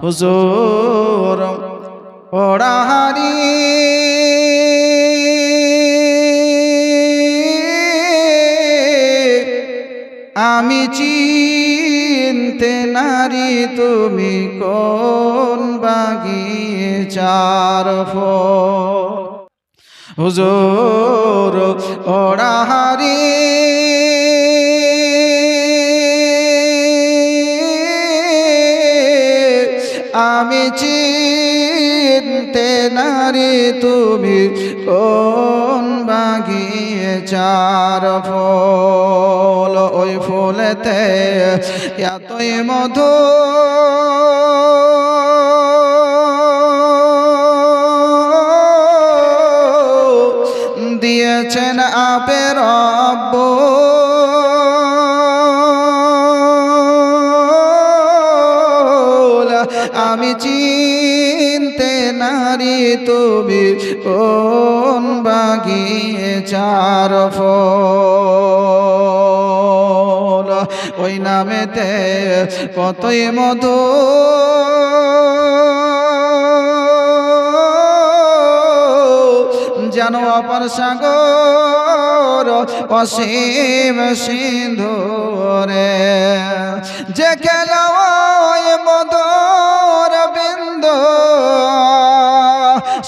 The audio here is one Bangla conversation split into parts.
হুজুর ওড়াহারি আমি চিনতে নারী তুমি কোন বাগিচার ফল হুজুর ওড়াহারি আমি চিনতে নারী তুমি কোন বাগিচার ফল? ওই ফুলেতে এতই মধু দিয়েছেন আপের রব্ব। আমি চিনতে নারী তুমি কোন বাগিচার ফল? ওই নামেতে কতই মধু? যেন অপর সাগর অসীম সিন্ধুরে যে খেলোয়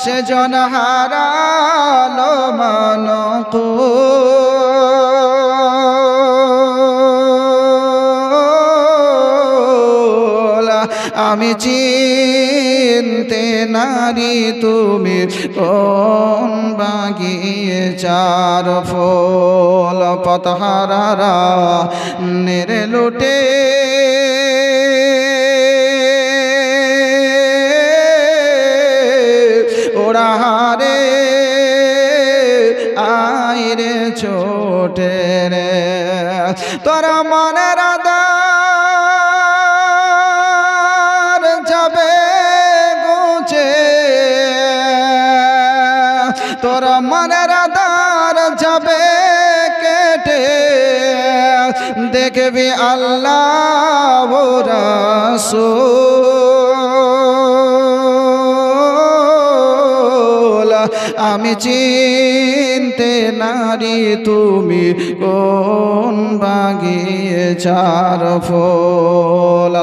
সে জন হারালো মানকু। আমি চিনতে নারী তুমি কোন চার ফল। পতহারারা নেরে লুটে ওড়াহারে আইরে ছোটে রে। তোরা মনের আদার যাবে গুছে। তোরা মনের আদার যাবে কেটে। দেখবি আল্লাহ রাসূল। আমি চিনতে নারি তুমি কোন বাগিয়ে চার ফল?